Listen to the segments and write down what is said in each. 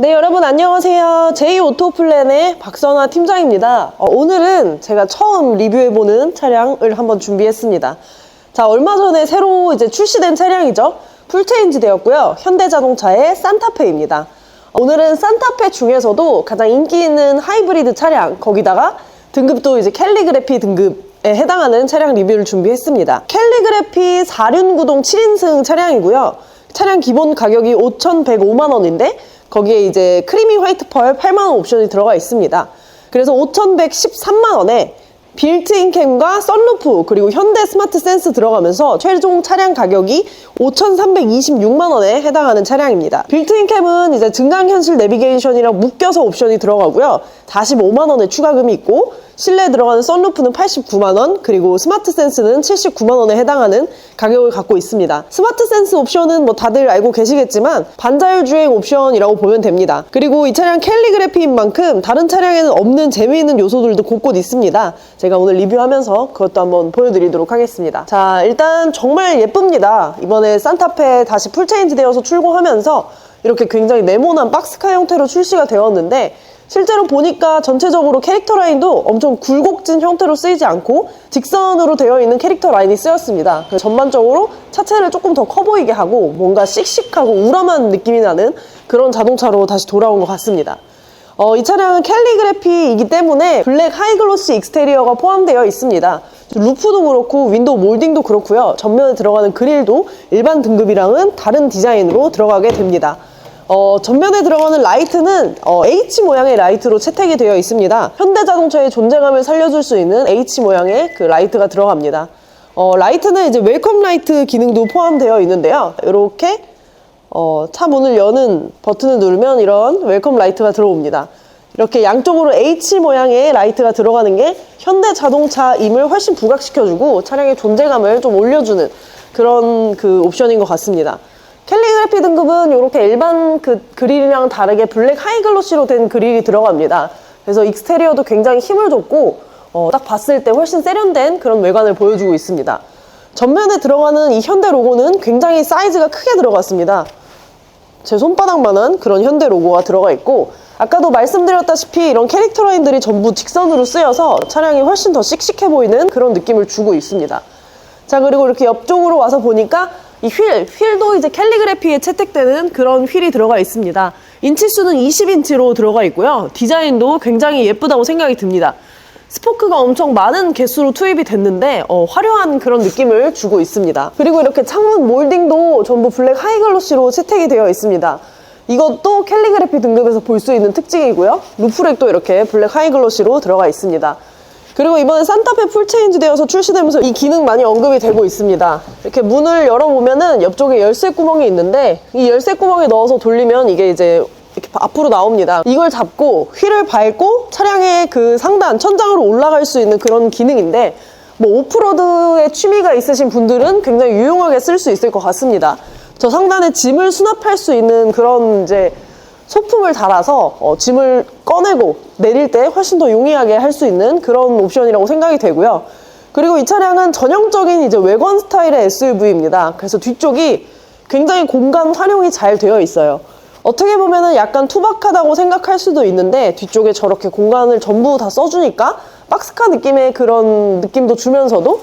네, 여러분 안녕하세요. 제이오토플랜의 박선아 팀장입니다. 어, 오늘은 제가 처음 리뷰해보는 차량을 한번 준비했습니다. 자, 얼마 전에 새로 이제 출시된 차량이죠. 풀체인지 되었고요. 현대자동차의 산타페입니다. 오늘은 산타페 중에서도 가장 인기 있는 하이브리드 차량, 거기다가 등급도 이제 캘리그래피 등급 에 해당하는 차량 리뷰를 준비했습니다. 캘리그래피 4륜 구동 7인승 차량이고요. 차량 기본 가격이 5,105만 원인데 거기에 이제 크리미 화이트 펄 8만 원 옵션이 들어가 있습니다. 그래서 5,113만 원에 빌트인 캠과 썬루프 그리고 현대 스마트 센스 들어가면서 최종 차량 가격이 5,326만 원에 해당하는 차량입니다. 빌트인 캠은 이제 증강현실 내비게이션이랑 묶여서 옵션이 들어가고요. 45만 원의 추가금이 있고 실내에 들어가는 썬루프는 89만 원, 그리고 스마트 센스는 79만 원에 해당하는 가격을 갖고 있습니다. 스마트 센스 옵션은 뭐 다들 알고 계시겠지만 반자율 주행 옵션이라고 보면 됩니다. 그리고 이 차량 캘리그래피인 만큼 다른 차량에는 없는 재미있는 요소들도 곳곳 있습니다. 제가 오늘 리뷰하면서 그것도 한번 보여드리도록 하겠습니다. 자, 일단 정말 예쁩니다. 이번에 산타페 다시 풀체인지 되어서 출고하면서 이렇게 굉장히 네모난 박스카 형태로 출시가 되었는데 실제로 보니까 전체적으로 캐릭터 라인도 엄청 굴곡진 형태로 쓰이지 않고 직선으로 되어 있는 캐릭터 라인이 쓰였습니다. 전반적으로 차체를 조금 더 커 보이게 하고 뭔가 씩씩하고 우람한 느낌이 나는 그런 자동차로 다시 돌아온 것 같습니다. 어, 이 차량은 캘리그래피이기 때문에 블랙 하이글로시 익스테리어가 포함되어 있습니다. 루프도 그렇고 윈도우 몰딩도 그렇고요. 전면에 들어가는 그릴도 일반 등급이랑은 다른 디자인으로 들어가게 됩니다. 어, 전면에 들어가는 라이트는 어, H 모양의 라이트로 채택이 되어 있습니다. 현대자동차의 존재감을 살려줄 수 있는 H 모양의 그 라이트가 들어갑니다. 어, 라이트는 이제 웰컴 라이트 기능도 포함되어 있는데요. 이렇게 어, 차 문을 여는 버튼을 누르면 이런 웰컴 라이트가 들어옵니다. 이렇게 양쪽으로 H 모양의 라이트가 들어가는 게 현대 자동차임을 훨씬 부각시켜주고 차량의 존재감을 좀 올려주는 그런 그 옵션인 것 같습니다. 캘리그래피 등급은 이렇게 일반 그 그릴이랑 다르게 블랙 하이글로시로 된 그릴이 들어갑니다. 그래서 익스테리어도 굉장히 힘을 줬고 어, 딱 봤을 때 훨씬 세련된 그런 외관을 보여주고 있습니다. 전면에 들어가는 이 현대 로고는 굉장히 사이즈가 크게 들어갔습니다. 제 손바닥만한 그런 현대 로고가 들어가 있고 아까도 말씀드렸다시피 이런 캐릭터 라인들이 전부 직선으로 쓰여서 차량이 훨씬 더 씩씩해 보이는 그런 느낌을 주고 있습니다. 자 그리고 이렇게 옆쪽으로 와서 보니까 이 휠, 휠도 이제 캘리그래피에 채택되는 그런 휠이 들어가 있습니다. 인치수는 20인치로 들어가 있고요. 디자인도 굉장히 예쁘다고 생각이 듭니다. 스포크가 엄청 많은 개수로 투입이 됐는데 어, 화려한 그런 느낌을 주고 있습니다. 그리고 이렇게 창문 몰딩도 전부 블랙 하이글로시로 채택이 되어 있습니다. 이것도 캘리그래피 등급에서 볼 수 있는 특징이고요. 루프렉도 이렇게 블랙 하이글로시로 들어가 있습니다. 그리고 이번에 산타페 풀체인지 되어서 출시되면서 이 기능 많이 언급이 되고 있습니다. 이렇게 문을 열어보면은 옆쪽에 열쇠 구멍이 있는데 이 열쇠 구멍에 넣어서 돌리면 이게 이제 이렇게 앞으로 나옵니다. 이걸 잡고 휠을 밟고 차량의 그 상단, 천장으로 올라갈 수 있는 그런 기능인데 뭐 오프로드에 취미가 있으신 분들은 굉장히 유용하게 쓸 수 있을 것 같습니다. 저 상단에 짐을 수납할 수 있는 그런 이제 소품을 달아서 어, 짐을 꺼내고 내릴 때 훨씬 더 용이하게 할 수 있는 그런 옵션이라고 생각이 되고요. 그리고 이 차량은 전형적인 이제 외관 스타일의 SUV입니다. 그래서 뒤쪽이 굉장히 공간 활용이 잘 되어 있어요. 어떻게 보면은 약간 투박하다고 생각할 수도 있는데 뒤쪽에 저렇게 공간을 전부 다 써주니까 박스카 느낌의 그런 느낌도 주면서도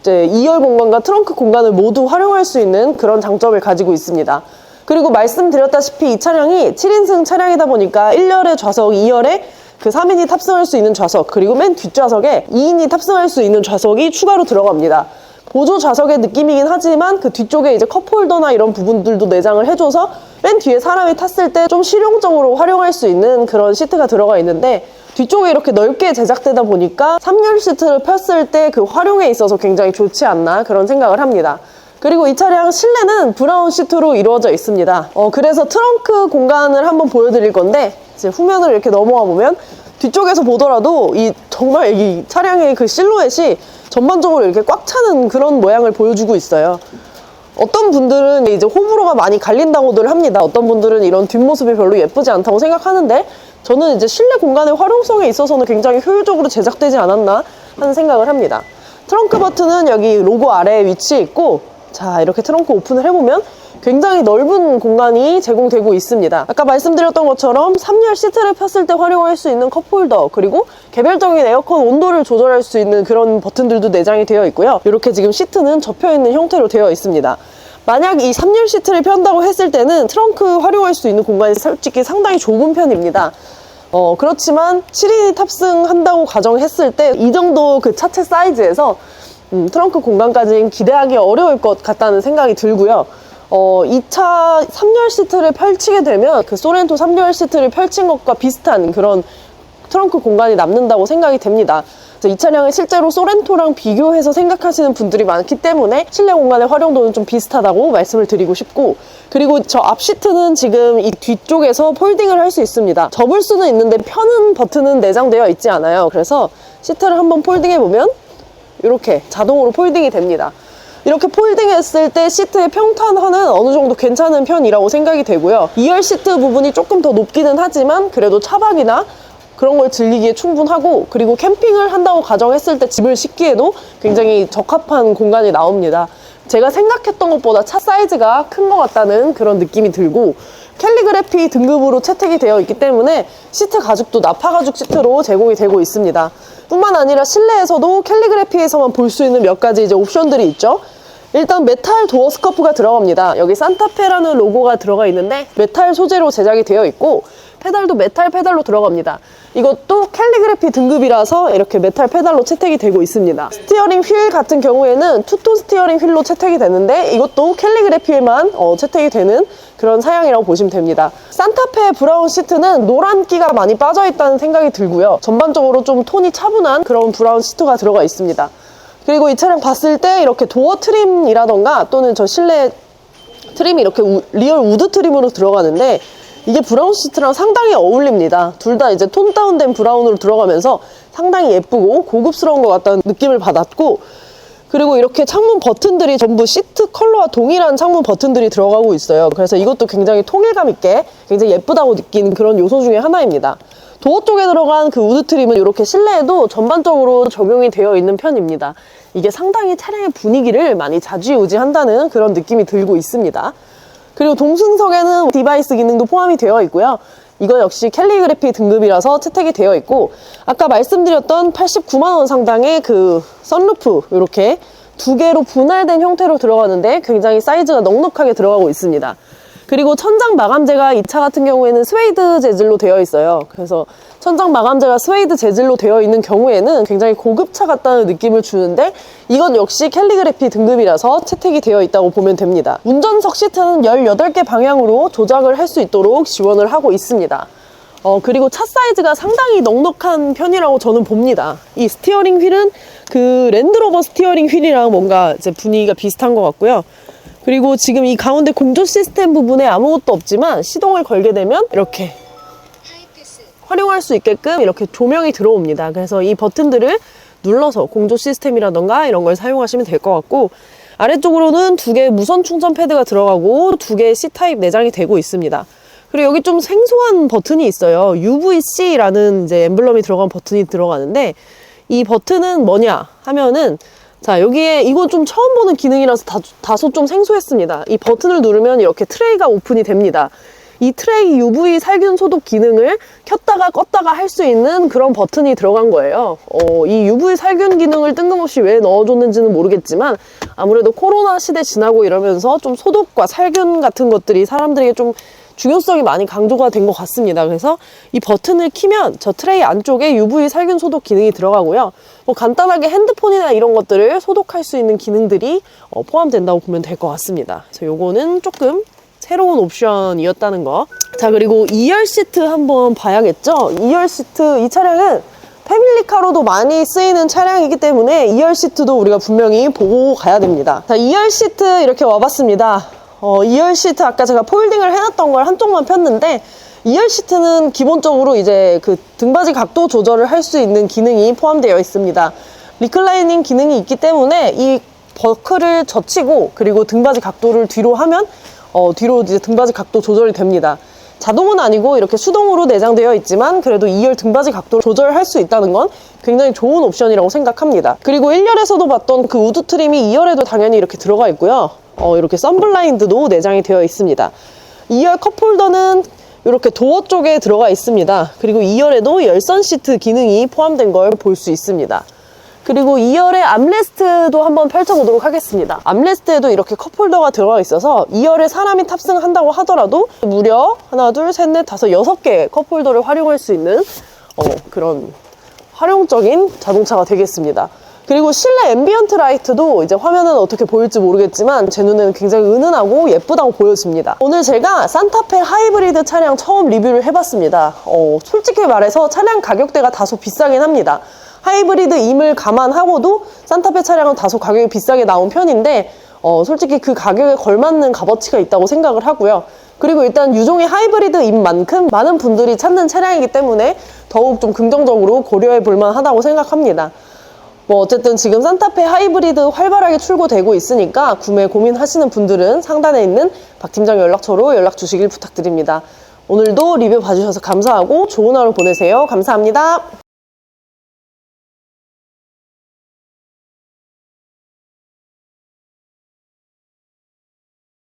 이제 2열 공간과 트렁크 공간을 모두 활용할 수 있는 그런 장점을 가지고 있습니다. 그리고 말씀드렸다시피 이 차량이 7인승 차량이다 보니까 1열의 좌석, 2열에 그 3인이 탑승할 수 있는 좌석, 그리고 맨 뒷좌석에 2인이 탑승할 수 있는 좌석이 추가로 들어갑니다. 보조 좌석의 느낌이긴 하지만 그 뒤쪽에 이제 컵홀더나 이런 부분들도 내장을 해줘서 맨 뒤에 사람이 탔을 때 좀 실용적으로 활용할 수 있는 그런 시트가 들어가 있는데 뒤쪽에 이렇게 넓게 제작되다 보니까 3열 시트를 폈을 때 그 활용에 있어서 굉장히 좋지 않나 그런 생각을 합니다. 그리고 이 차량 실내는 브라운 시트로 이루어져 있습니다. 어, 그래서 트렁크 공간을 한번 보여드릴 건데 이제 후면을 이렇게 넘어와 보면 뒤쪽에서 보더라도 이 정말 이 차량의 그 실루엣이 전반적으로 이렇게 꽉 차는 그런 모양을 보여주고 있어요. 어떤 분들은 이제 호불호가 많이 갈린다고들 합니다. 어떤 분들은 이런 뒷모습이 별로 예쁘지 않다고 생각하는데 저는 이제 실내 공간의 활용성에 있어서는 굉장히 효율적으로 제작되지 않았나 하는 생각을 합니다. 트렁크 버튼은 여기 로고 아래에 위치해 있고 자 이렇게 트렁크 오픈을 해보면 굉장히 넓은 공간이 제공되고 있습니다. 아까 말씀드렸던 것처럼 3열 시트를 폈을 때 활용할 수 있는 컵홀더 그리고 개별적인 에어컨 온도를 조절할 수 있는 그런 버튼들도 내장이 되어 있고요. 이렇게 지금 시트는 접혀 있는 형태로 되어 있습니다. 만약 이 3열 시트를 편다고 했을 때는 트렁크 활용할 수 있는 공간이 솔직히 상당히 좁은 편입니다. 어, 그렇지만 7인이 탑승한다고 가정했을 때 이 정도 그 차체 사이즈에서 음, 트렁크 공간까지는 기대하기 어려울 것 같다는 생각이 들고요. 어, 이차 3열 시트를 펼치게 되면 그 소렌토 3열 시트를 펼친 것과 비슷한 그런 트렁크 공간이 남는다고 생각이 됩니다. 이 차량을 실제로 소렌토랑 비교해서 생각하시는 분들이 많기 때문에 실내 공간의 활용도는 좀 비슷하다고 말씀을 드리고 싶고 그리고 저 앞 시트는 지금 이 뒤쪽에서 폴딩을 할 수 있습니다. 접을 수는 있는데 펴는 버튼은 내장되어 있지 않아요. 그래서 시트를 한번 폴딩해 보면 이렇게 자동으로 폴딩이 됩니다. 이렇게 폴딩했을 때 시트의 평탄화는 어느 정도 괜찮은 편이라고 생각이 되고요. 2열 시트 부분이 조금 더 높기는 하지만 그래도 차박이나 그런 걸 즐기기에 충분하고 그리고 캠핑을 한다고 가정했을 때 집을 싣기에도 굉장히 적합한 공간이 나옵니다. 제가 생각했던 것보다 차 사이즈가 큰 것 같다는 그런 느낌이 들고 캘리그래피 등급으로 채택이 되어 있기 때문에 시트 가죽도 나파 가죽 시트로 제공이 되고 있습니다. 뿐만 아니라 실내에서도 캘리그래피에서만 볼 수 있는 몇 가지 이제 옵션들이 있죠. 일단 메탈 도어 스커프가 들어갑니다. 여기 산타페라는 로고가 들어가 있는데 메탈 소재로 제작이 되어 있고 페달도 메탈 페달로 들어갑니다. 이것도 캘리그래피 등급이라서 이렇게 메탈 페달로 채택이 되고 있습니다. 스티어링 휠 같은 경우에는 투톤 스티어링 휠로 채택이 되는데 이것도 캘리그래피에만 어, 채택이 되는 그런 사양이라고 보시면 됩니다. 산타페 브라운 시트는 노란기가 많이 빠져 있다는 생각이 들고요. 전반적으로 좀 톤이 차분한 그런 브라운 시트가 들어가 있습니다. 그리고 이 차량 봤을 때 이렇게 도어 트림이라던가 또는 저 실내 트림이 이렇게 우- 리얼 우드 트림으로 들어가는데 이게 브라운 시트랑 상당히 어울립니다. 둘 다 이제 톤 다운된 브라운으로 들어가면서 상당히 예쁘고 고급스러운 것 같다는 느낌을 받았고 그리고 이렇게 창문 버튼들이 전부 시트 컬러와 동일한 창문 버튼들이 들어가고 있어요. 그래서 이것도 굉장히 통일감 있게 굉장히 예쁘다고 느끼는 그런 요소 중에 하나입니다. 도어 쪽에 들어간 그 우드 트림은 이렇게 실내에도 전반적으로 적용이 되어 있는 편입니다. 이게 상당히 차량의 분위기를 많이 좌지우지한다는 그런 느낌이 들고 있습니다. 그리고 동승석에는 디바이스 기능도 포함이 되어 있고요. 이거 역시 캘리그래피 등급이라서 채택이 되어 있고 아까 말씀드렸던 89만 원 상당의 그 선루프 이렇게 두 개로 분할된 형태로 들어가는데 굉장히 사이즈가 넉넉하게 들어가고 있습니다. 그리고 천장 마감재가 이 차 같은 경우에는 스웨이드 재질로 되어 있어요. 그래서 천장 마감재가 스웨이드 재질로 되어 있는 경우에는 굉장히 고급차 같다는 느낌을 주는데 이건 역시 캘리그래피 등급이라서 채택이 되어 있다고 보면 됩니다. 운전석 시트는 18개 방향으로 조작을 할 수 있도록 지원을 하고 있습니다. 어, 그리고 차 사이즈가 상당히 넉넉한 편이라고 저는 봅니다. 이 스티어링 휠은 그 랜드로버 스티어링 휠이랑 뭔가 이제 분위기가 비슷한 것 같고요. 그리고 지금 이 가운데 공조 시스템 부분에 아무것도 없지만 시동을 걸게 되면 이렇게 활용할 수 있게끔 이렇게 조명이 들어옵니다. 그래서 이 버튼들을 눌러서 공조 시스템이라던가 이런 걸 사용하시면 될 것 같고 아래쪽으로는 두 개의 무선 충전 패드가 들어가고 두 개의 C타입 내장이 되고 있습니다. 그리고 여기 좀 생소한 버튼이 있어요. UVC라는 이제 엠블럼이 들어간 버튼이 들어가는데 이 버튼은 뭐냐 하면은 자 여기에 이건 좀 처음 보는 기능이라서 다, 다소 좀 생소했습니다. 이 버튼을 누르면 이렇게 트레이가 오픈이 됩니다. 이 트레이 UV 살균 소독 기능을 켰다가 껐다가 할 수 있는 그런 버튼이 들어간 거예요. 어, 이 UV 살균 기능을 뜬금없이 왜 넣어줬는지는 모르겠지만 아무래도 코로나 시대 지나고 이러면서 좀 소독과 살균 같은 것들이 사람들에게 좀 중요성이 많이 강조가 된 것 같습니다. 그래서 이 버튼을 키면 저 트레이 안쪽에 UV 살균 소독 기능이 들어가고요. 뭐 간단하게 핸드폰이나 이런 것들을 소독할 수 있는 기능들이 어, 포함된다고 보면 될 것 같습니다. 그래서 요거는 조금 새로운 옵션이었다는 거. 자, 그리고 2열 시트 한번 봐야겠죠? 2열 시트, 이 차량은 패밀리카로도 많이 쓰이는 차량이기 때문에 2열 시트도 우리가 분명히 보고 가야 됩니다. 자, 2열 시트 이렇게 와봤습니다. 어, 2열 시트 아까 제가 폴딩을 해놨던 걸 한쪽만 폈는데 2열 시트는 기본적으로 이제 그 등받이 각도 조절을 할 수 있는 기능이 포함되어 있습니다. 리클라이닝 기능이 있기 때문에 이 버클을 젖히고 그리고 등받이 각도를 뒤로 하면 어, 뒤로 이제 등받이 각도 조절이 됩니다. 자동은 아니고 이렇게 수동으로 내장되어 있지만 그래도 2열 등받이 각도를 조절할 수 있다는 건 굉장히 좋은 옵션이라고 생각합니다. 그리고 1열에서도 봤던 그 우드 트림이 2열에도 당연히 이렇게 들어가 있고요. 어, 이렇게 썬블라인드도 내장이 되어 있습니다. 2열 컵홀더는 이렇게 도어 쪽에 들어가 있습니다. 그리고 2열에도 열선 시트 기능이 포함된 걸 볼 수 있습니다. 그리고 2열의 암레스트도 한번 펼쳐보도록 하겠습니다. 암레스트에도 이렇게 컵홀더가 들어가 있어서 2열에 사람이 탑승한다고 하더라도 무려 하나, 둘, 셋, 넷, 다섯, 여섯 개의 컵홀더를 활용할 수 있는 어, 그런 활용적인 자동차가 되겠습니다. 그리고 실내 앰비언트 라이트도 이제 화면은 어떻게 보일지 모르겠지만 제 눈에는 굉장히 은은하고 예쁘다고 보여집니다. 오늘 제가 산타페 하이브리드 차량 처음 리뷰를 해봤습니다. 어, 솔직히 말해서 차량 가격대가 다소 비싸긴 합니다. 하이브리드임을 감안하고도 산타페 차량은 다소 가격이 비싸게 나온 편인데 어, 솔직히 그 가격에 걸맞는 값어치가 있다고 생각을 하고요. 그리고 일단 유종의 하이브리드인 만큼 많은 분들이 찾는 차량이기 때문에 더욱 좀 긍정적으로 고려해 볼 만하다고 생각합니다. 뭐 어쨌든 지금 산타페 하이브리드 활발하게 출고되고 있으니까 구매 고민하시는 분들은 상단에 있는 박 팀장 연락처로 연락 주시길 부탁드립니다. 오늘도 리뷰 봐주셔서 감사하고 좋은 하루 보내세요. 감사합니다.